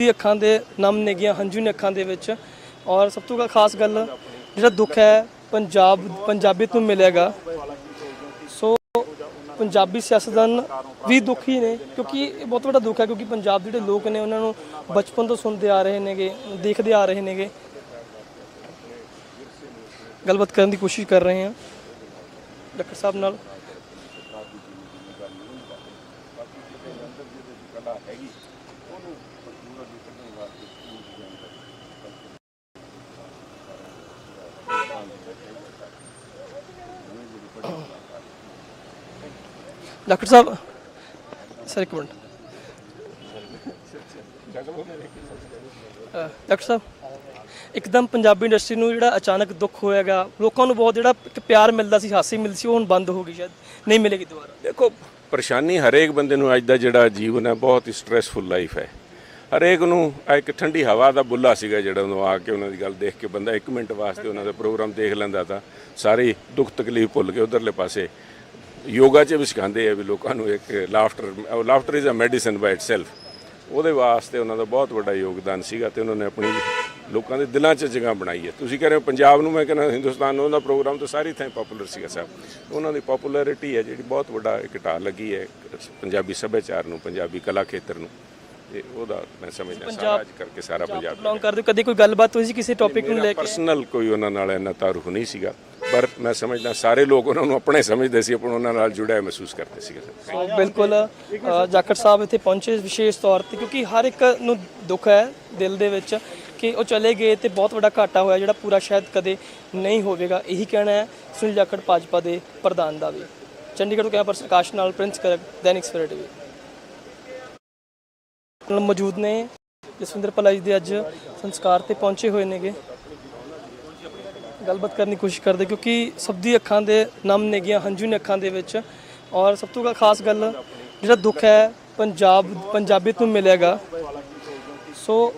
ਦੀ ਅੱਖਾਂ ਦੇ ਨਮ ਨੇਗੀਆਂ ਹੰਝੂ ਨੇ ਅੱਖਾਂ ਦੇ ਵਿੱਚ। ਔਰ ਸਭ ਤੋਂ ਖਾਸ ਗੱਲ ਜਿਹੜਾ ਦੁੱਖ ਹੈ, ਪੰਜਾਬ ਪੰਜਾਬੀਅਤ ਨੂੰ ਮਿਲੇਗਾ। ਸੋ ਪੰਜਾਬੀ ਸਿਆਸਤਦਾਨ ਵੀ ਦੁਖੀ ਨੇ, ਕਿਉਂਕਿ ਇਹ ਬਹੁਤ ਵੱਡਾ ਦੁੱਖ ਹੈ, ਕਿਉਂਕਿ ਪੰਜਾਬ ਦੇ ਜਿਹੜੇ ਲੋਕ ਨੇ, ਉਹਨਾਂ ਨੂੰ ਬਚਪਨ ਤੋਂ ਸੁਣਦੇ ਆ ਰਹੇ ਨੇਗੇ, ਦੇਖਦੇ ਆ ਰਹੇ ਨੇਗੇ। ਗੱਲਬਾਤ ਕਰਨ ਦੀ ਕੋਸ਼ਿਸ਼ ਕਰ ਰਹੇ ਹਾਂ। ਡਾਕਟਰ ਸਾਹਿਬ ਨਾਲ। ਡਾਕਟਰ ਸਾਹਿਬ ਸਰ ਇੱਕ ਮਿੰਟ ਡਾਕਟਰ ਸਾਹਿਬ ਇੱਕਦਮ ਪੰਜਾਬੀ ਇੰਡਸਟਰੀ ਨੂੰ ਜਿਹੜਾ ਅਚਾਨਕ ਦੁੱਖ ਹੋਇਆਗਾ ਲੋਕਾਂ ਨੂੰ ਬਹੁਤ ਜਿਹੜਾ ਇੱਕ ਪਿਆਰ ਮਿਲਦਾ ਸੀ ਹਾਸੀ ਮਿਲਦੀ ਸੀ ਉਹ ਹੁਣ ਬੰਦ ਹੋ ਗਈ ਸ਼ਾਇਦ ਨਹੀਂ ਮਿਲੇਗੀ ਦੁਬਾਰਾ ਦੇਖੋ ਪਰੇਸ਼ਾਨੀ ਹਰੇਕ ਬੰਦੇ ਨੂੰ ਅੱਜ ਦਾ ਜਿਹੜਾ ਜੀਵਨ ਹੈ ਬਹੁਤ ਹੀ ਸਟ੍ਰੈਸਫੁਲ ਲਾਈਫ ਹੈ ਹਰੇਕ ਨੂੰ ਇੱਕ ਠੰਡੀ ਹਵਾ ਦਾ ਬੁੱਲਾ ਸੀਗਾ ਜਿਹੜਾ ਉਹਨੂੰ ਆ ਕੇ ਉਹਨਾਂ ਦੀ ਗੱਲ ਦੇਖ ਕੇ ਬੰਦਾ 1 ਮਿੰਟ ਵਾਸਤੇ ਉਹਨਾਂ ਦਾ ਪ੍ਰੋਗਰਾਮ ਦੇਖ ਲੈਂਦਾ ਤਾਂ ਸਾਰੀ ਦੁੱਖ ਤਕਲੀਫ ਭੁੱਲ ਕੇ ਉਧਰਲੇ ਪਾਸੇ। ਯੋਗਾ 'ਚ ਵੀ ਸਿਖਾਉਂਦੇ ਆ ਵੀ ਲੋਕਾਂ ਨੂੰ ਇੱਕ laughter laughter is a medicine by itself ਉਹਦੇ ਵਾਸਤੇ ਉਹਨਾਂ ਦਾ ਬਹੁਤ ਵੱਡਾ ਯੋਗਦਾਨ ਸੀਗਾ ਤੇ ਉਹਨਾਂ ਨੇ ਆਪਣੀ ਲੋਕਾਂ ਦੇ ਦਿਲਾਂ 'ਚ ਜਗ੍ਹਾ ਬਣਾਈ ਹੈ। ਤੁਸੀਂ ਕਹਿ ਰਹੇ ਹੋ ਪੰਜਾਬ ਨੂੰ ਮੈਂ ਕਹਿੰਦਾ ਹਿੰਦੁਸਤਾਨ ਨੂੰ ਉਹਦਾ ਪ੍ਰੋਗਰਾਮ ਤਾਂ ਸਾਰੀ ਥਾਂ ਪਾਪੂਲਰ ਸੀਗਾ ਸਾਹਿਬ ਉਹਨਾਂ ਦੀ ਪਪੂਲੈਰਿਟੀ ਹੈ ਜਿਹੜੀ ਬਹੁਤ ਵੱਡਾ ਇੱਕ ਢਾਲ ਲੱਗੀ ਹੈ ਪੰਜਾਬੀ ਸੱਭਿਆਚਾਰ ਨੂੰ, ਪੰਜਾਬੀ ਕਲਾ ਖੇਤਰ ਨੂੰ। ਤੇ ਉਹਦਾ ਮੈਂ ਸਮਝਦਾ ਸਾਰਾ ਅੱਜ ਕਰਕੇ ਸਾਰਾ ਪੰਜਾਬ ਬਿਲੋਂਗ ਕਰਦੇ ਕਦੇ ਕੋਈ ਗੱਲਬਾਤ ਹੋਈ ਸੀ ਕਿਸੇ ਟੌਪਿਕ ਨੂੰ ਲੈ ਕੇ? ਪਰਸਨਲ ਕੋਈ ਉਹਨਾਂ ਨਾਲ ਇੰਨਾ ਤਾਰੁਫ ਨਹੀਂ ਸੀਗਾ ਪਰ ਮੈਂ ਸਮਝਦਾ ਸਾਰੇ ਲੋਕ ਉਹਨਾਂ ਨੂੰ ਆਪਣੇ ਸਮਝਦੇ ਸੀ ਆਪਣਾ ਉਹਨਾਂ ਨਾਲ ਜੁੜਿਆ ਮਹਿਸੂਸ ਕਰਦੇ ਸੀਗੇ। ਸੋ ਬਿਲਕੁਲ ਜਾਖੜ ਸਾਹਿਬ ਇੱਥੇ ਪਹੁੰਚੇ ਵਿਸ਼ੇਸ਼ ਤੌਰ ਤੇ ਕਿਉਂਕਿ ਹਰ ਇੱਕ ਨੂੰ ਦੁੱਖ ਹੈ ਦਿਲ ਦੇ ਵਿੱਚ ਕਿ ਉਹ ਚਲੇ ਗਏ ਤੇ ਬਹੁਤ ਵੱਡਾ ਘਾਟਾ ਹੋਇਆ ਜਿਹੜਾ ਪੂਰਾ ਸ਼ਾਇਦ ਕਦੇ ਨਹੀਂ ਹੋਵੇਗਾ। ਇਹੀ ਕਹਿਣਾ ਹੈ ਸੁਨੀਲ ਜਾਖੜ ਭਾਜਪਾ ਦੇ ਪ੍ਰਧਾਨ ਦਾ ਵੀ। ਚੰਡੀਗੜ੍ਹ ਤੋਂ ਕੈਂਪਸ ਪ੍ਰਕਾਸ਼ ਨਾਲ ਪ੍ਰਿੰਸ ਕਰਕ ਦੈਨਿਕ ਸਵੇਰਾ ਟੀਵੀ। ਨਾਲ ਮੌਜੂਦ ਨੇ। ਜਸਵਿੰਦਰ ਭੱਲਾ ਜੀ ਦੇ ਅੱਜ ਸੰਸਕਾਰ ਤੇ ਪਹੁੰਚੇ ਹੋਏ ਨੇਗੇ। ਗੱਲਬਾਤ ਕਰਨ ਦੀ ਕੋਸ਼ਿਸ਼ ਕਰਦੇ ਕਿਉਂਕਿ ਸਭ ਦੀ ਅੱਖਾਂ ਦੇ ਨਮ ਨੇਗੀਆਂ, ਹੰਝੂ ਨੇ ਅੱਖਾਂ ਦੇ ਵਿੱਚ। ਔਰ ਸਭ ਤੋਂ ਖਾਸ ਗੱਲ ਜਿਹੜਾ ਦੁੱਖ ਹੈ, ਪੰਜਾਬ, ਪੰਜਾਬੀਅਤ ਨੂੰ ਮਿਲੇਗਾ ਸੋ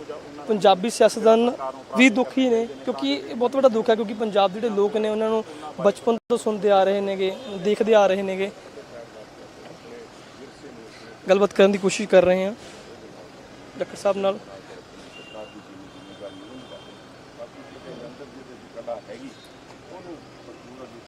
ਪੰਜਾਬੀ ਸਿਆਸਤਦਾਨ ਵੀ ਦੁਖੀ ਨੇ ਕਿਉਂਕਿ ਇਹ ਬਹੁਤ ਵੱਡਾ ਦੁੱਖ ਹੈ ਕਿਉਂਕਿ ਪੰਜਾਬ ਦੇ ਜਿਹੜੇ ਲੋਕ ਨੇ, ਉਹਨਾਂ ਨੂੰ ਬਚਪਨ ਤੋਂ ਸੁਣਦੇ ਆ ਰਹੇ ਨੇਗੇ, ਦੇਖਦੇ ਆ ਰਹੇ ਨੇਗੇ। ਗੱਲਬਾਤ ਕਰਨ ਦੀ ਕੋਸ਼ਿਸ਼ ਕਰ ਰਹੇ ਹਾਂ। ਡਾਕਟਰ ਸਾਹਿਬ ਨਾਲ।